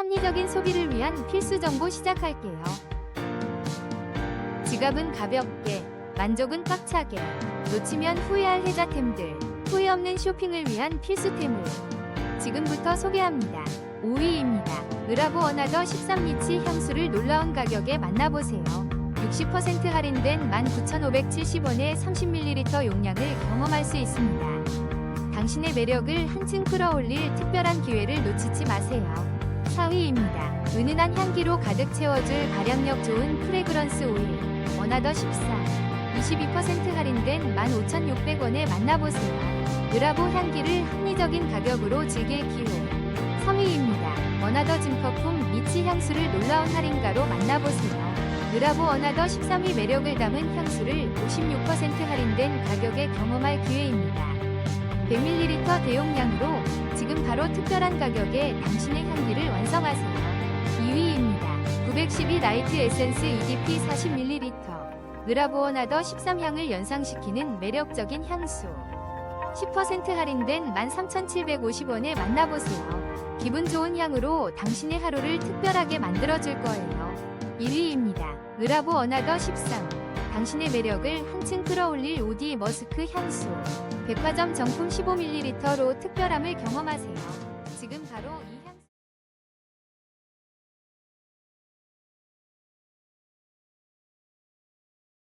합리적인 소비를 위한 필수 정보 시작할게요. 지갑은 가볍게, 만족은 꽉차게, 놓치면 후회할 혜자템들, 후회 없는 쇼핑을 위한 필수템을 지금부터 소개합니다. 5위입니다. 으라보 어나더 13리치 향수를 놀라운 가격에 만나보세요. 60% 할인된 19,570원의 30ml 용량을 경험할 수 있습니다. 당신의 매력을 한층 끌어올릴 특별한 기회를 놓치지 마세요. 4위입니다. 은은한 향기로 가득 채워줄 발향력 좋은 프레그런스 오일 어나더 14 22% 할인된 15,600원에 만나보세요. 으라보 향기를 합리적인 가격으로 즐길 기회 3위입니다. 어나더 진퍼품 미치 향수를 놀라운 할인가로 만나보세요. 으라보 어나더 13위 매력을 담은 향수를 56% 할인된 가격에 경험할 기회입니다. 100ml 대용량으로 바로 특별한 가격에 당신의 향기를 완성하세요. 2위입니다. 912 나이트 에센스 EDP 40ml 느라보 어나더 13향을 연상시키는 매력적인 향수 10% 할인된 13,750원에 만나보세요. 기분 좋은 향으로 당신의 하루를 특별하게 만들어줄 거예요. 1위입니다. 으라보 어나더 13 당신의 매력을 한층 끌어올릴 오디 머스크 향수 백화점 정품 15ml로 특별함을 경험하세요. 지금 바로 이